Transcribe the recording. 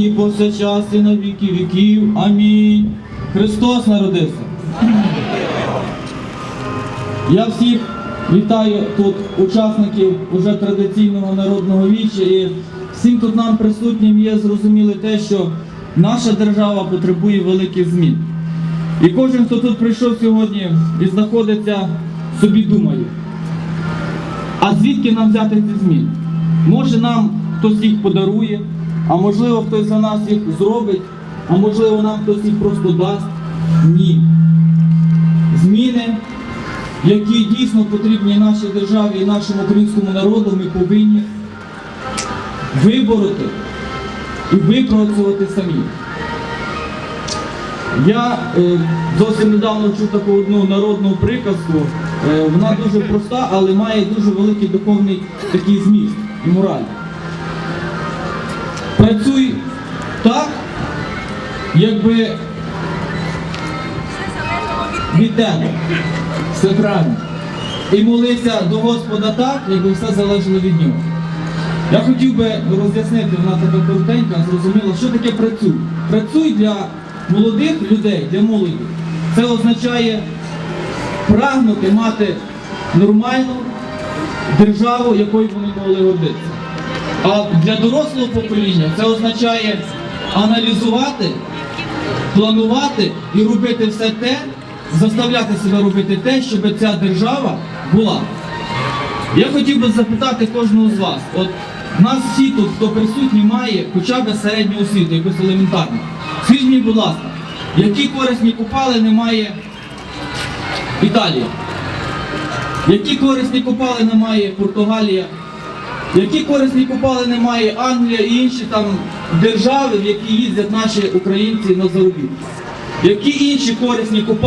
І повсякчас і на віки віків. Амінь. Христос народився. Я всіх вітаю тут учасників уже традиційного народного віча і всім тут нам присутнім є зрозуміло те, що наша держава потребує великих змін. І кожен, хто тут прийшов сьогодні і знаходиться, собі думає, а звідки нам взяти ці зміни? Може нам хтось їх подарує, а можливо хтось за нас їх зробить, а можливо нам хтось їх просто дасть. Ні. Зміни, які дійсно потрібні нашій державі і нашому українському народу, ми повинні вибороти і випрацювати самі. Я е, зовсім недавно чув таку одну народну приказку. Е, вона дуже проста, але має дуже великий духовний такий зміст і мораль. Працюй так, якби від тебе. Все правильно. І молися до Господа так, якби все залежало від нього. Я хотів би роз'яснити, вона така коротенька, зрозуміла, що таке працюй. Працюй для молодих людей, для молоді. Це означає прагнути мати нормальну державу, якою вони могли гордитися. А для дорослого покоління це означає аналізувати, планувати і робити все те, заставляти себе робити те, щоб ця держава була. Я хотів би запитати кожного з вас. От нас всі тут, хто присутній, має хоча б середню освіту, якусь елементарну. Скажіть мені, будь ласка, які корисні купалини має Італія? Які корисні купалини має Португалія? Які корисні купалини має Англія і інші там держави, в які їздять наші українці на заробітки? Які інші корисні купалини?